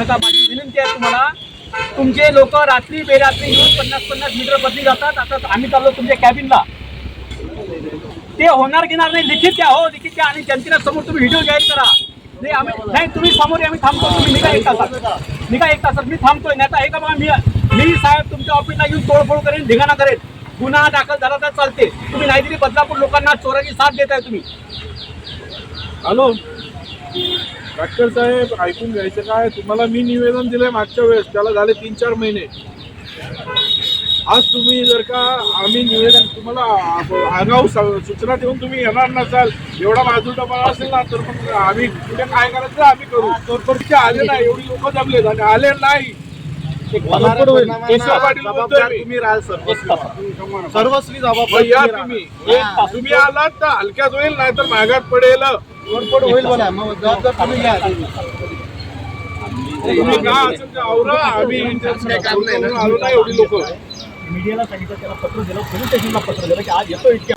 नका माझी विनंती आहे तुम्हाला. तुमचे लोक रात्री बेरात्री येऊन पन्नास पन्नास मीटर बदली जातात. आता आम्ही चाललो तुमच्या कॅबिनला ते होणार घेणार नाही. लिखित द्या हो लिखित द्या. आणि जनतेला समोर तुम्ही व्हिडिओ जाहीर करा. नाही आम्ही नाही तुम्ही समोर आम्ही थांबतो. तुम्ही निघा एक तासात. निघा एक तासात. मी थांबतोय. नाही तर हे का बघा मी मी साहेब तुमच्या ऑफिसला येऊन तोडफोड करेन धिंगाणा करेन. गुन्हा दाखल झाला तर चालते. तुम्ही नाहीतरी बदलापूर लोकांना चोराची साथ देताय तुम्ही. हॅलो? डॉक्टर साहेब ऐकून घ्यायचं काय? तुम्हाला मी निवेदन दिलंय मागच्या वेळेस त्याला झाले तीन चार महिने. आज तुम्ही जर का आम्ही निवेदन तुम्हाला आगाऊ सूचना देऊन तुम्ही येणार नसाल एवढा बाजूटापणा असेल ना तर मग आम्ही कुठे काय करायचं आम्ही करू. तोडफोडचे आले नाही एवढी लोक जमलेत आणि आले नाही. सर्वस्वी जबाबदारी या तुम्ही तुम्ही. राहा. तुम्ही आलात तर हलक्यात होईल नाही तर मागात पडेल होईल जबाबदार तुम्ही घ्या. तुम्ही का असेल आवरा आम्ही आलो नाही एवढी लोक. मीडियाला सांगितलं त्याला पत्र दिलं पोलीस स्टेशनला पत्र दिलं? की आज येतो इतक्या